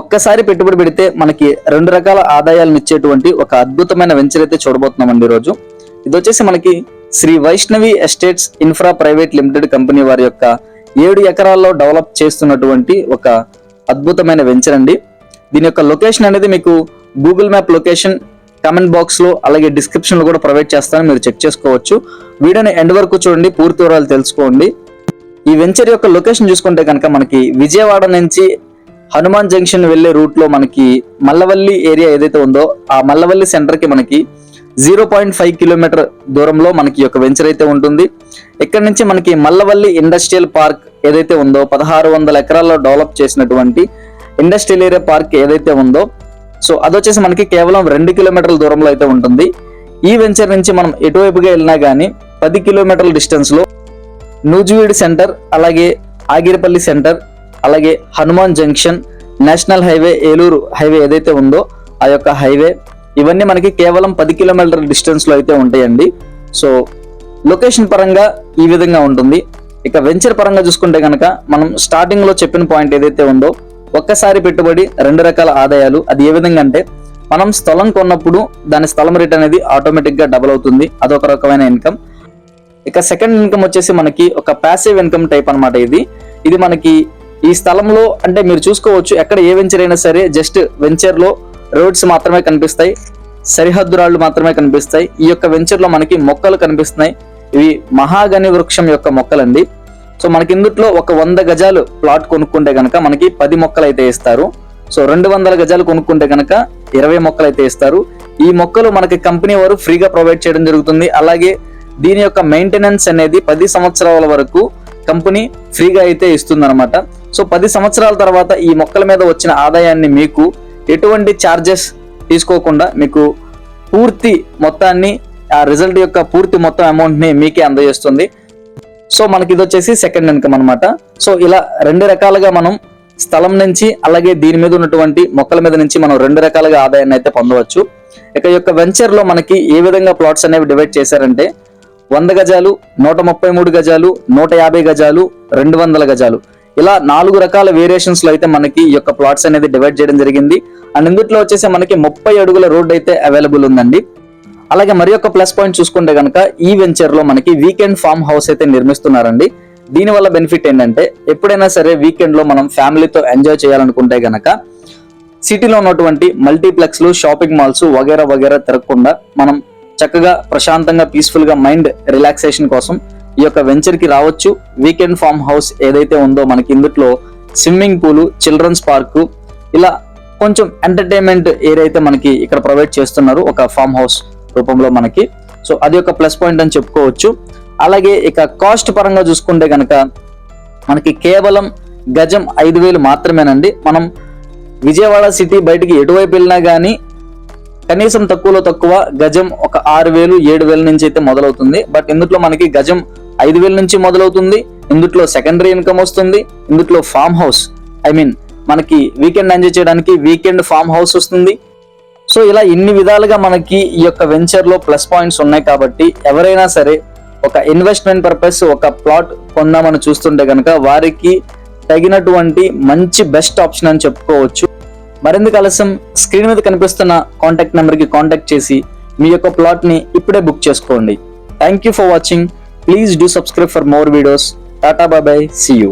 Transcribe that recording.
ఒక్కసారి పెట్టుబడి పెడితే మనకి రెండు రకాల ఆదాయాలను ఇచ్చేటువంటి ఒక అద్భుతమైన వెంచర్ అయితే చూడబోతున్నామండి ఈరోజు. ఇది వచ్చేసి మనకి Shri Vaishnavi estates infra private limited company వారి యొక్క ఏడు ఎకరాల్లో డెవలప్ చేస్తున్నటువంటి ఒక అద్భుతమైన వెంచర్ అండి. దీని యొక్క లొకేషన్ అనేది మీకు గూగుల్ మ్యాప్ లొకేషన్ కామెంట్ బాక్స్లో అలాగే డిస్క్రిప్షన్లో కూడా ప్రొవైడ్ చేస్తాను మీరు చెక్ చేసుకోవచ్చు. వీడియోని ఎండ్ వరకు చూడండి పూర్తి వివరాలు తెలుసుకోండి. ఈ వెంచర్ యొక్క లొకేషన్ చూసుకుంటే కనుక మనకి విజయవాడ నుంచి హనుమాన్ జంక్షన్ వెళ్ళే రూట్లో మనకి మల్లవల్లి ఏరియా ఏదైతే ఉందో ఆ మల్లవల్లి సెంటర్కి మనకి జీరో పాయింట్ ఫైవ్ కిలోమీటర్ దూరంలో మనకి ఒక యొక్క వెంచర్ అయితే ఉంటుంది. ఇక్కడ నుంచి మనకి మల్లవల్లి ఇండస్ట్రియల్ పార్క్ ఏదైతే ఉందో పదహారు వందల ఎకరాల్లో డెవలప్ చేసినటువంటి ఇండస్ట్రియల్ ఏరియా పార్క్ ఏదైతే ఉందో సో అదొచ్చేసి మనకి కేవలం రెండు కిలోమీటర్ల దూరంలో అయితే ఉంటుంది. ఈ వెంచర్ నుంచి మనం ఎటువైపుగా వెళ్ళినా కానీ పది కిలోమీటర్ల డిస్టెన్స్లో నూజివీడ్ సెంటర్ అలాగే ఆగిరిపల్లి సెంటర్ అలాగే Hanuman junction national highway Eluru highway ఏదైతే ఉందో ఆ యొక్క హైవే ఇవన్నీ మనకి కేవలం పది కిలోమీటర్ల డిస్టెన్స్లో అయితే ఉంటాయండి. సో లొకేషన్ పరంగా ఈ విధంగా ఉంటుంది. ఇక వెంచర్ పరంగా చూసుకుంటే కనుక మనం స్టార్టింగ్లో చెప్పిన పాయింట్ ఏదైతే ఉందో ఒక్కసారి పెట్టుబడి రెండు రకాల ఆదాయాలు. అది ఏ విధంగా అంటే మనం స్థలం కొన్నప్పుడు దాని స్థలం రేట్ అనేది ఆటోమేటిక్గా డబుల్ అవుతుంది. అదొక రకమైన ఇన్కమ్. ఇక సెకండ్ ఇన్కమ్ వచ్చేసి మనకి ఒక ప్యాసివ్ ఇన్కమ్ టైప్ అన్నమాట ఇది. ఇది మనకి ఈ స్థలంలో అంటే మీరు చూసుకోవచ్చు ఎక్కడ ఏ వెంచర్ అయినా సరే జస్ట్ వెంచర్లో రోడ్స్ మాత్రమే కనిపిస్తాయి సరిహద్దు రాళ్ళు మాత్రమే కనిపిస్తాయి. ఈ యొక్క వెంచర్లో మనకి మొక్కలు కనిపిస్తున్నాయి. ఇవి మహాగని వృక్షం యొక్క మొక్కలండి. సో మనకి ఇందుట్లో ఒక వంద గజాలు ప్లాట్ కొనుక్కుంటే కనుక మనకి పది మొక్కలు అయితే ఇస్తారు. సో రెండు వందల గజాలు కొనుక్కుంటే కనుక ఇరవై మొక్కలు అయితే ఇస్తారు. ఈ మొక్కలు మనకి కంపెనీ వారు ఫ్రీగా ప్రొవైడ్ చేయడం జరుగుతుంది. అలాగే దీని యొక్క మెయింటెనెన్స్ అనేది పది సంవత్సరాల వరకు కంపెనీ ఫ్రీగా అయితే ఇస్తుందన్నమాట. సో పది సంవత్సరాల తర్వాత ఈ మొక్కల మీద వచ్చిన ఆదాయాన్ని మీకు ఎటువంటి ఛార్జెస్ తీసుకోకుండా మీకు పూర్తి మొత్తాన్ని ఆ రిజల్ట్ యొక్క పూర్తి మొత్తం అమౌంట్ని మీకే అందజేస్తుంది. సో మనకి ఇది వచ్చేసి సెకండ్ ఇన్కమ్ అన్నమాట. సో ఇలా రెండు రకాలుగా మనం స్థలం నుంచి అలాగే దీని మీద ఉన్నటువంటి మొక్కల మీద నుంచి మనం రెండు రకాలుగా ఆదాయాన్ని అయితే పొందవచ్చు. ఇక యొక్క వెంచర్లో మనకి ఏ విధంగా ప్లాట్స్ అనేవి డివైడ్ చేశారంటే వంద గజాలు నూట ముప్పై మూడు గజాలు నూట యాభై గజాలు రెండు వందల గజాలు. ఇలా నాలుగు రకాల వేరియేషన్స్లో అయితే మనకి ఈ యొక్క ప్లాట్స్ అనేది డివైడ్ చేయడం జరిగింది. అండ్ ఇందుట్లో వచ్చేసి మనకి ముప్పై అడుగుల రోడ్ అయితే అవైలబుల్ ఉందండి. అలాగే మరి యొక్క ప్లస్ పాయింట్ చూసుకుంటే కనుక ఈ వెంచర్లో మనకి వీకెండ్ ఫామ్ హౌస్ అయితే నిర్మిస్తున్నారండి. దీని వల్ల బెనిఫిట్ ఏంటంటే ఎప్పుడైనా సరే వీకెండ్లో మనం ఫ్యామిలీతో ఎంజాయ్ చేయాలనుకుంటే గనక సిటీలో ఉన్నటువంటి మల్టీప్లెక్స్లు షాపింగ్ మాల్స్ వగేరా వగేరా తిరగకుండా మనం చక్కగా ప్రశాంతంగా పీస్ఫుల్గా మైండ్ రిలాక్సేషన్ కోసం ఈ యొక్క వెంచర్కి రావచ్చు. వీకెండ్ ఫామ్ హౌస్ ఏదైతే ఉందో మనకి ఇందుట్లో స్విమ్మింగ్ పూల్ చిల్డ్రన్స్ పార్క్ ఇలా కొంచెం ఎంటర్టైన్మెంట్ ఏరియా అయితే మనకి ఇక్కడ ప్రొవైడ్ చేస్తున్నారు ఒక ఫామ్ హౌస్ రూపంలో మనకి. సో అది ఒక ప్లస్ పాయింట్ అని చెప్పుకోవచ్చు. అలాగే ఇక కాస్ట్ పరంగా చూసుకుంటే కనుక మనకి కేవలం గజం ఐదు వేలు మాత్రమేనండి. మనం విజయవాడ సిటీ బయటికి ఎటువైపు వెళ్ళినా కానీ కనీసం తక్కువలో తక్కువ గజం ఒక ఆరు వేలు ఏడు వేల నుంచి అయితే మొదలవుతుంది. బట్ ఇందులో మనకి గజం ఐదు వేల నుంచి మొదలవుతుంది. ఇందుట్లో సెకండరీ ఇన్కమ్ వస్తుంది. ఇందుట్లో ఫామ్ హౌస్ ఐ మీన్ మనకి వీకెండ్ ఎంజాయ్ చేయడానికి వీకెండ్ ఫామ్ హౌస్ వస్తుంది. సో ఇలా ఇన్ని విధాలుగా మనకి ఈ యొక్క వెంచర్లో ప్లస్ పాయింట్స్ ఉన్నాయి కాబట్టి ఎవరైనా సరే ఒక ఇన్వెస్ట్మెంట్ పర్పస్ ఒక ప్లాట్ కొందామని చూస్తుంటే కనుక వారికి తగినటువంటి మంచి బెస్ట్ ఆప్షన్ అని చెప్పుకోవచ్చు. మరింత ఆలస్యం? స్క్రీన్ మీద కనిపిస్తున్న కాంటాక్ట్ నెంబర్కి కాంటాక్ట్ చేసి మీ యొక్క ప్లాట్ని ఇప్పుడే బుక్ చేసుకోండి. Thank you for watching please do subscribe for more videos tata bye bye see you